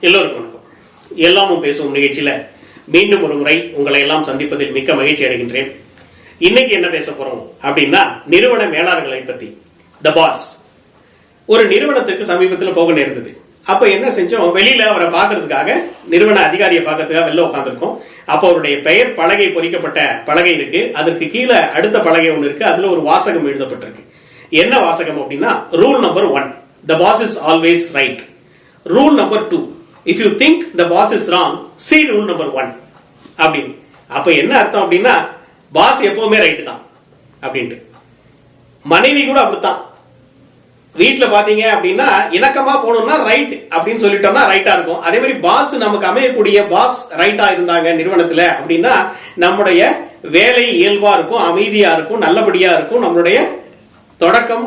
எல்லோருக்கும் வணக்கம். எல்லாமும் பேசும் நிகழ்ச்சியில். மீண்டும் ஒரு முறை உங்களை எல்லாம் சந்திப்பதில் மிக்க மகிழ்ச்சி அடைகின்றேன். இன்னைக்கு என்ன பேச போறோம் அப்படின்னா நிறுவன மேலாளர்களை பத்தி. த பாஸ் ஒரு நிறுவனத்துக்கு சமீபத்தில் போக நேர்ந்தது. அப்ப என்ன செஞ்சோம்? வெளியில அவரை பார்க்கறதுக்காக நிறுவன அதிகாரியை பார்க்கறதுக்காக வெளில உட்காந்துருக்கோம் அப்போ அவருடைய பெயர் பலகை பொறிக்கப்பட்ட பலகை இருக்கு. அதற்கு கீழே அடுத்த பலகை ஒன்று இருக்கு. அதுல ஒரு வாசகம் எழுதப்பட்டிருக்கு. என்ன வாசகம் அப்படின்னா rule number one the boss is always right rule number two if you think the boss is wrong see rule number one அப்படின்னு. அப்ப என்ன அர்த்தம் அப்படின்னா பாஸ் எப்பவுமே ரைட்டு தான் அப்படின்ட்டு. மனைவி கூட அப்படித்தான். வீட்டில் பாத்தீங்க அப்படின்னா இணக்கமா போகணும்னா ரைட் அப்படின்னு சொல்லிட்டோம்னா ரைட்டா இருக்கும். அதே மாதிரி பாஸ் நமக்கு அமையக்கூடிய பாஸ் ரைட்டா இருந்தாங்க நிறுவனத்துல அப்படின்னா நம்முடைய வேலை இயல்பா இருக்கும் அமைதியா இருக்கும் நல்லபடியா இருக்கும் நம்மளுடைய தொடக்கம்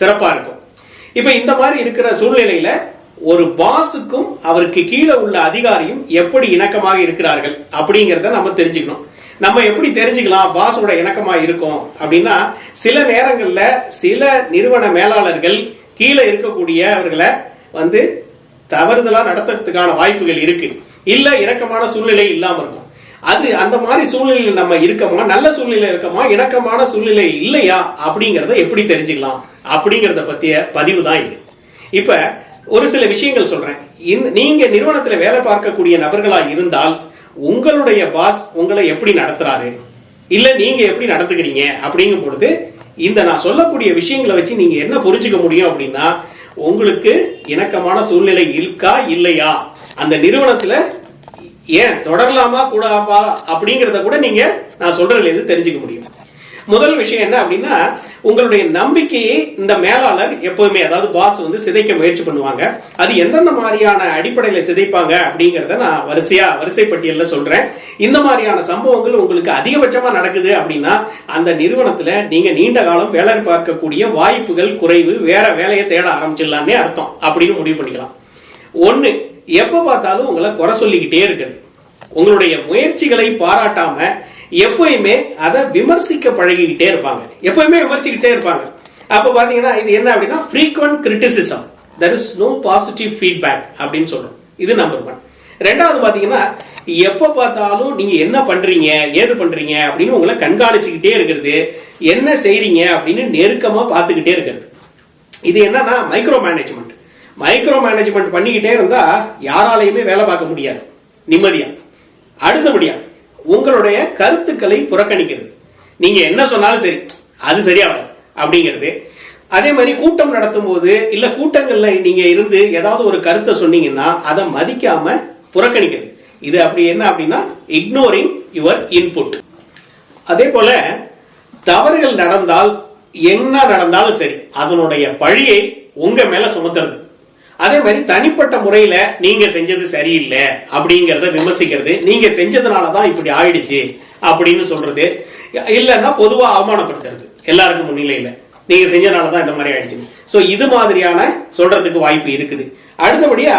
சிறப்பா இருக்கும். இப்ப இந்த மாதிரி இருக்கிற சூழ்நிலையில ஒரு பாஸுக்கும் அவருக்கு கீழே உள்ள அதிகாரியும் எப்படி இணக்கமாக இருக்கிறார்கள் அப்படிங்கிறத நம்ம தெரிஞ்சுக்கணும். நம்ம எப்படி தெரிஞ்சுக்கலாம் பாஸோட இணக்கமா இருக்கும் அப்படின்னா சில நேரங்கள்ல சில நிறுவன மேலாளர்கள் கீழே இருக்கக்கூடியவர்களை வந்து தவறுதலா நடத்துறதுக்கான வாய்ப்புகள் இருக்கு. இல்ல இணக்கமான சூழ்நிலை இல்லாம இருக்கும். அது அந்த மாதிரி சூழ்நிலையில் நம்ம இருக்கோமா? நல்ல சூழ்நிலை இருக்கோமா? இணக்கமான சூழ்நிலை இல்லையா? அப்படிங்கறத எப்படி தெரிஞ்சுக்கலாம்? அப்படிங்கறத பத்திய பதிவு தான் இது. இப்ப ஒரு சில விஷயங்கள் சொல்றேன். இந்த- நீங்க நிறுவனத்துல வேலை பார்க்கக்கூடிய நபர்களா இருந்தால் உங்களுடைய பாஸ் உங்களை எப்படி நடத்துறாரு? இல்ல நீங்க எப்படி நடத்துக்கிறீங்க அப்படிங்கும் பொழுது இந்த நான் சொல்லக்கூடிய விஷயங்களை வச்சு நீங்க என்ன புரிஞ்சுக்க முடியும் அப்படின்னா உங்களுக்கு இணக்கமான சூழ்நிலை இருக்கா இல்லையா? அந்த நிறுவனத்துல ஏன் தொடரலாமா கூடாப்பா அப்படிங்கறத கூட நீங்க நான் சொல்றதுல இருந்து தெரிஞ்சுக்க முடியும். முதல் விஷயம் என்ன அப்படின்னா உங்களுடைய நம்பிக்கையை இந்த மேலாளர் எப்பவுமே அதாவது பாஸ் வந்து சிதைக்க முயற்சி பண்ணுவாங்க. அது எந்தெந்த மாதிரியான அடிப்படையில சிதைப்பாங்க அப்படிங்கறத நான் வரிசையா வரிசை பட்டியலில் சொல்றேன். இந்த மாதிரியான சம்பவங்கள் உங்களுக்கு அதிகபட்சமா நடக்குது அப்படின்னா அந்த நிறுவனத்துல நீங்க நீண்ட காலம் வேலை பார்க்கக்கூடிய வாய்ப்புகள் குறைவு வேற வேலையை தேட ஆரம்பிச்சிடலாமே அர்த்தம் அப்படின்னு முடிவு பண்ணிக்கலாம். ஒண்ணு எப்ப பார்த்தாலும் உங்களை குறை சொல்லிக்கிட்டே இருக்கிறது. உங்களுடைய முயற்சிகளை பாராட்டாம எப்பயுமே அதை விமர்சிக்க பழகிக்கிட்டே இருப்பாங்க. எப்பயுமே விமர்சிக்கிட்டே இருப்பாங்க. அப்ப பாத்தீங்கன்னா இது என்ன அப்படின்னா frequent criticism there is no positive feedback அப்படின்னு சொல்றோம். இது நம்பர் ஒன் ரெண்டாவது பாத்தீங்கன்னா எப்ப பார்த்தாலும் நீங்க என்ன பண்றீங்க ஏது பண்றீங்க அப்படின்னு உங்களை கண்காணிச்சுக்கிட்டே இருக்கிறது என்ன செய்றீங்க அப்படின்னு நெருக்கமா பார்த்துக்கிட்டே இருக்கிறது. இது என்னன்னா மைக்ரோ மேனேஜ்மெண்ட் மைக்ரோ மேனேஜ்மெண்ட் பண்ணிக்கிட்டே இருந்தா யாராலையுமே வேலை பார்க்க முடியாது. நிம்மதியா. அடுத்தபடியா உங்களுடைய கருத்துக்களை புறக்கணிக்கிறது. நீங்க என்ன சொன்னாலும் சரி அது சரியாகாது அப்படிங்கிறது. அதே மாதிரி கூட்டம் நடத்தும் போது இல்ல கூட்டங்கள்ல நீங்க இருந்து ஏதாவது ஒரு கருத்தை சொன்னீங்கன்னா அதை மதிக்காம புறக்கணிக்கிறது. இது அப்படி என்ன அப்படின்னா இக்னோரிங் யுவர் இன்புட் அதே போல தவறுகள் நடந்தால் என்ன நடந்தாலும் சரி அதனுடைய பழியை உங்க மேல சுமத்துறது. அதே மாதிரி தனிப்பட்ட முறையில நீங்க செஞ்சது சரியில்லை அப்படிங்கறத விமர்சிக்கிறது நீங்க செஞ்சதுனால தான் இப்படி ஆயிடுச்சு அப்படின்னு சொல்றது இல்லைன்னா பொதுவா அவமானப்படுத்துறது எல்லாருக்கும் முன்னிலையில. நீங்க செஞ்சனால தான் இந்த மாதிரி ஆயிடுச்சு. சோ இது மாதிரியான சொல்றதுக்கு வாய்ப்பு இருக்குது. அடுத்தபடியா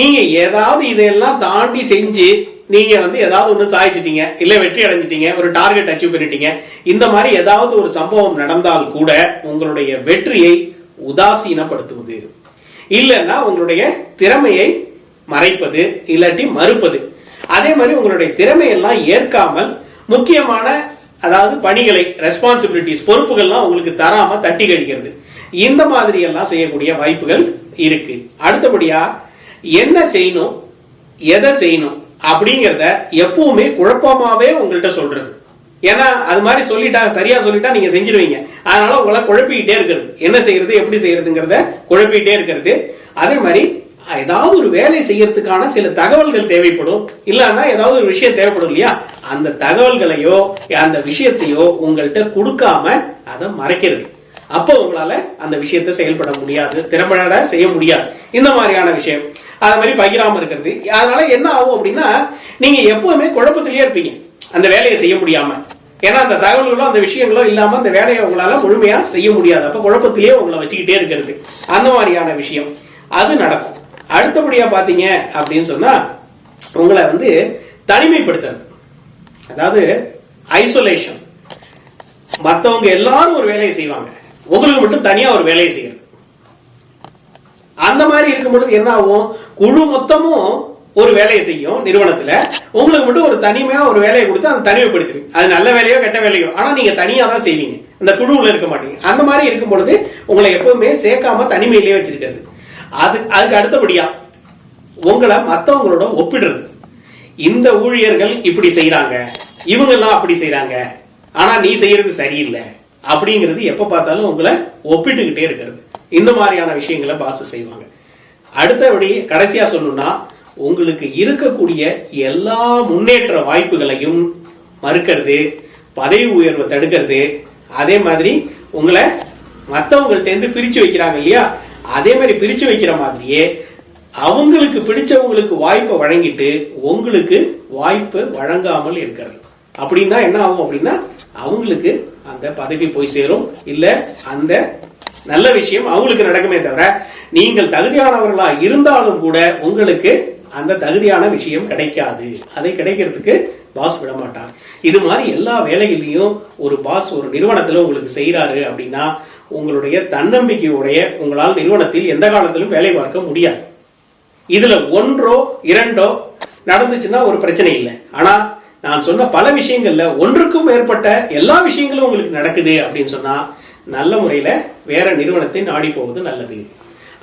நீங்க ஏதாவது இதையெல்லாம் தாண்டி செஞ்சு நீங்க வந்து ஏதாவது ஒன்று சாதிச்சிட்டீங்க இல்ல வெற்றி அடைஞ்சிட்டீங்க ஒரு டார்கெட் அச்சீவ் பண்ணிட்டீங்க இந்த மாதிரி ஏதாவது ஒரு சம்பவம் நடந்தால் கூட உங்களுடைய வெற்றியை உதாசீனப்படுத்துவது. இல்லைன்னா உங்களுடைய திறமையை மறைப்பது இல்லாட்டி மறுப்பது. அதே மாதிரி உங்களுடைய திறமையெல்லாம் ஏற்காமல் முக்கியமான அதாவது பணிகளை ரெஸ்பான்சிபிலிட்டிஸ் பொறுப்புகள்லாம் உங்களுக்கு தராம தட்டி கழிக்கிறது. இந்த மாதிரி எல்லாம் செய்யக்கூடிய வாய்ப்புகள் இருக்கு. அடுத்தபடியா என்ன செய்யணும் எதை செய்யணும் அப்படிங்கிறத எப்பவுமே குழப்பமாவே உங்கள்கிட்ட சொல்றது. ஏன்னா அது மாதிரி சொல்லிட்டா சரியா சொல்லிட்டா நீங்க செஞ்சிருவீங்க. அதனால உங்களை குழப்பிக்கிட்டே இருக்கிறது. என்ன செய்யறது எப்படி செய்யறதுங்கிறத குழப்பிக்கிட்டே இருக்கிறது. அதே மாதிரி ஏதாவது ஒரு வேலை செய்யறதுக்கான சில தகவல்கள் தேவைப்படும். இல்லைன்னா ஏதாவது ஒரு விஷயம் தேவைப்படும் இல்லையா? அந்த தகவல்களையோ அந்த விஷயத்தையோ உங்கள்கிட்ட கொடுக்காம அதை மறைக்கிறது. அப்போ உங்களால அந்த விஷயத்தை செயல்பட முடியாது திறம்பட செய்ய முடியாது. இந்த மாதிரியான விஷயம். அது மாதிரி பகிராம இருக்கிறது. அதனால என்ன ஆகும் அப்படின்னா நீங்க எப்பவுமே குழப்பத்திலேயே இருப்பீங்க. அந்த வேலையை செய்ய முடியாம. ஏன்னா அந்த தகவல்களோ அந்த விஷயங்களோ இல்லாம அந்த வேலையை உங்களால முழுமையா செய்ய முடியாது. அப்ப குழப்பத்திலேயே உங்களை வச்சுக்கிட்டே இருக்கிறது. அந்த மாதிரியான விஷயம். அது நடக்கும். அடுத்தபடியா பாத்தீங்க அப்படின்னு சொன்னா உங்களை வந்து தனிமைப்படுத்துறது. அதாவது ஐசோலேஷன் மத்தவங்க எல்லாரும் ஒரு வேலையை செய்வாங்க. உங்களுக்கு மட்டும் தனியா ஒரு வேலையை செய்யறது. அந்த மாதிரி இருக்கும் பொழுது என்ன ஆகும்? குழு மொத்தமும் ஒரு வேலையை செய்யும் நிறுவனத்துல உங்களுக்கு மட்டும் ஒரு தனிமையா ஒரு வேலையை கொடுத்து அந்த தனிமைப்படுத்துவீங்க அது நல்ல வேலையோ கெட்ட வேலையோ. ஆனா நீங்க தனியா தான் செய்வீங்க. அந்த குழுவுல இருக்க மாட்டீங்க. அந்த மாதிரி இருக்கும் பொழுது உங்களை எப்பவுமே சேர்க்காம தனிமையிலேயே வச்சிருக்கிறது. அது அதுக்கு அடுத்தபடியா உங்களை மத்தவங்களோட ஒப்பிடுறது. இந்த ஊழியர்கள் இப்படி செய்யறாங்க இவங்க எல்லாம் அப்படி செய்யறாங்க ஆனா நீ செய்யறது சரியில்லை. அப்படிங்கிறது எப்ப பார்த்தாலும் உங்களை ஒப்பிட்டுக்கிட்டே இருக்கிறது. இந்த மாதிரியான விஷயங்களை பாஸ் செய்வாங்க. அடுத்தபடி கடைசியா சொல்லணும்னா உங்களுக்கு இருக்கக்கூடிய எல்லா முன்னேற்ற வாய்ப்புகளையும் மறுக்கிறது பதவி உயர்வை தடுக்கிறது. அதே மாதிரி உங்களை மற்றவங்கள்ட்டேருந்து பிரித்து வைக்கிறாங்க இல்லையா? அதே மாதிரி பிரித்து வைக்கிற மாதிரியே அவங்களுக்கு பிடிச்சவங்களுக்கு வாய்ப்பை வழங்கிட்டு உங்களுக்கு வாய்ப்பு வழங்காமல் இருக்கிறது. அப்படின்னா என்ன ஆகும் அப்படின்னா அவங்களுக்கு அந்த பதவி போய் சேரும். இல்ல அந்த நல்ல விஷயம் அவங்களுக்கு நடக்குமே தவிர நீங்கள் தகுதியானவர்களா இருந்தாலும் கூட உங்களுக்கு அந்த தகுதியான விஷயம் கிடைக்காது. அதை கிடைக்கிறதுக்கு பாஸ் விட மாட்டார் இது மாதிரி எல்லா வேலைகளையும் ஒரு பாஸ் ஒரு நிறுவனத்தில் உங்களுக்கு செய்கிறாரு அப்படின்னா உங்களுடைய தன்னம்பிக்கையுடைய உங்களால் நிறுவனத்தில் எந்த காலத்திலும் வேலை பார்க்க முடியாது. இதுல ஒன்றோ இரண்டோ நடந்துச்சுன்னா ஒரு பிரச்சனை இல்லை. ஆனா நான் சொன்ன பல விஷயங்கள்ல ஒன்றுக்கும் மேற்பட்ட எல்லா விஷயங்களும் உங்களுக்கு நடக்குது அப்படின்னு சொன்னா நல்ல முறையில வேற நிறுவனத்தை நாடி போவது நல்லது.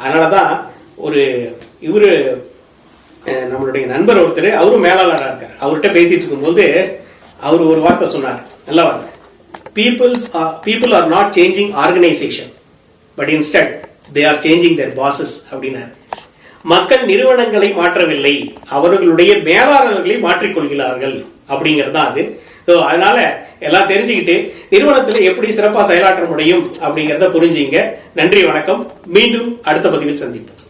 அதனாலதான் ஒரு இவரு நம்மளுடைய நண்பர் ஒருத்தர் அவரும் மேலாளராக இருக்கார். அவர்கிட்ட பேசிட்டு இருக்கும்போது அவர் ஒரு வார்த்தை சொன்னார். நல்ல வார்த்தை peoples people are not changing organisation but instead they are changing their bosses அப்படின்னாரு. மக்கள் நிறுவனங்களை மாற்றவில்லை அவர்களுடைய மேலாளர்களை மாற்றிக்கொள்கிறார்கள் அப்படிங்கிறது தான் அது. ஸோ அதனால எல்லாம் தெரிஞ்சுக்கிட்டு நிறுவனத்தில் எப்படி சிறப்பாக செயலாற்ற முடியும் அப்படிங்கிறத புரிஞ்சுங்க. நன்றி வணக்கம். மீண்டும் அடுத்த பதிவில் சந்திப்போம்.